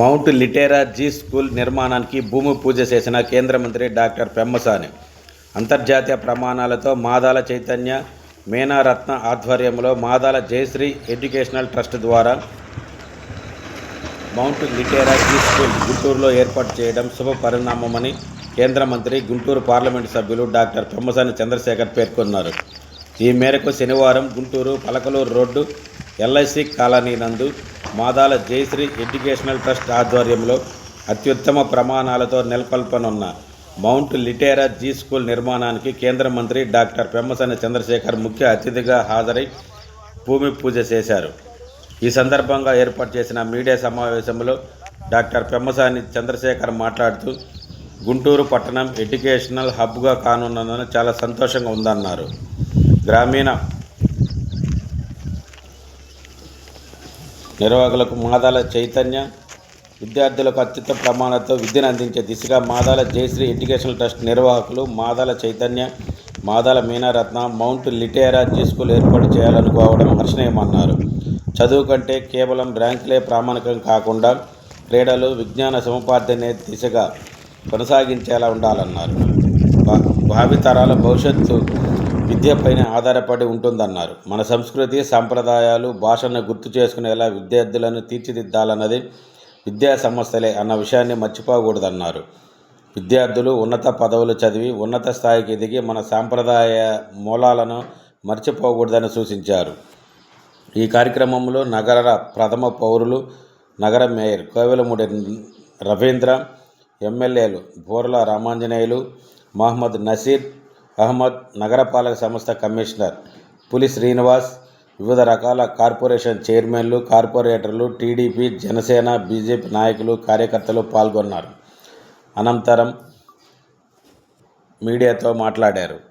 Mount Litera G school నిర్మాణానికి భూమి పూజ చేసిన కేంద్ర మంత్రి డాక్టర్ పెమ్మసాని. అంతర్జాతీయ ప్రమాణాలతో మాదాల చైతన్య మేనారత్న ఆధ్వర్యంలో మాదాల జయశ్రీ ఎడ్యుకేషనల్ ట్రస్ట్ ద్వారా మౌంట్ లిటేరా జీ స్కూల్ గుంటూరులో ఏర్పాటు చేయడం శుభ పరిణామమని కేంద్ర మంత్రి గుంటూరు పార్లమెంటు సభ్యులు డాక్టర్ పెమ్మసాని చంద్రశేఖర్ పేర్కొన్నారు. ఈ మేరకు శనివారం Guntur Palakaluru road LIC colony నందు మాదాల జయశ్రీ ఎడ్యుకేషనల్ ట్రస్ట్ ఆధ్వర్యంలో అత్యుత్తమ ప్రమాణాలతో నెలకొల్పనున్న మౌంట్ లిటేరా జీ స్కూల్ నిర్మాణానికి కేంద్ర మంత్రి డాక్టర్ పెమ్మసాని చంద్రశేఖర్ ముఖ్య అతిథిగా హాజరై భూమి పూజ చేశారు. ఈ సందర్భంగా ఏర్పాటు చేసిన మీడియా సమావేశంలో డాక్టర్ పెమ్మసాని చంద్రశేఖర్ మాట్లాడుతూ గుంటూరు పట్టణం ఎడ్యుకేషనల్ హబ్గా కానున్నందున చాలా సంతోషంగా ఉందన్నారు. గ్రామీణ నిర్వాహకులకు మాదాల చైతన్య విద్యార్థులకు అత్యుత్తమ ప్రమాణాలతో విద్యను అందించే దిశగా మాదాల జయశ్రీ ఎడ్యుకేషనల్ ట్రస్ట్ నిర్వాహకులు మాదాల చైతన్య మాదాల మీనారత్న మౌంట్ లిటేరా జీస్కూల్ ఏర్పాటు చేయాలనుకోవడం హర్షణీయమన్నారు. చదువు కంటే కేవలం ర్యాంకులే ప్రామాణికం కాకుండా క్రీడలు విజ్ఞాన సముపార్జనే దిశగా కొనసాగించేలా ఉండాలన్నారు. భా- భావితరాల భవిష్యత్తు విద్యపైన ఆధారపడి ఉంటుందన్నారు. మన సంస్కృతి సాంప్రదాయాలు భాషను గుర్తు చేసుకునేలా విద్యార్థులను తీర్చిదిద్దాలన్నది విద్యా సంస్థలే అన్న విషయాన్ని మర్చిపోకూడదన్నారు. విద్యార్థులు ఉన్నత పదవులు చదివి ఉన్నత స్థాయికి ఎదిగి మన సాంప్రదాయ మూలాలను మర్చిపోకూడదని సూచించారు. ఈ కార్యక్రమంలో నగర ప్రథమ పౌరులు నగర మేయర్ కోవెలమూడి రవీంద్ర ఎమ్మెల్యేలు బోర్ల రామాంజనేయులు మహమ్మద్ నసీర్ అహ్మద్ నగరపాలక సంస్థ కమిషనర్ పులి శ్రీనివాస్ వివిధ రకాల కార్పొరేషన్ చైర్మన్లు కార్పొరేటర్లు టీడీపీ జనసేన బీజేపీ నాయకులు కార్యకర్తలు పాల్గొన్నారు. అనంతరం మీడియాతో మాట్లాడారు.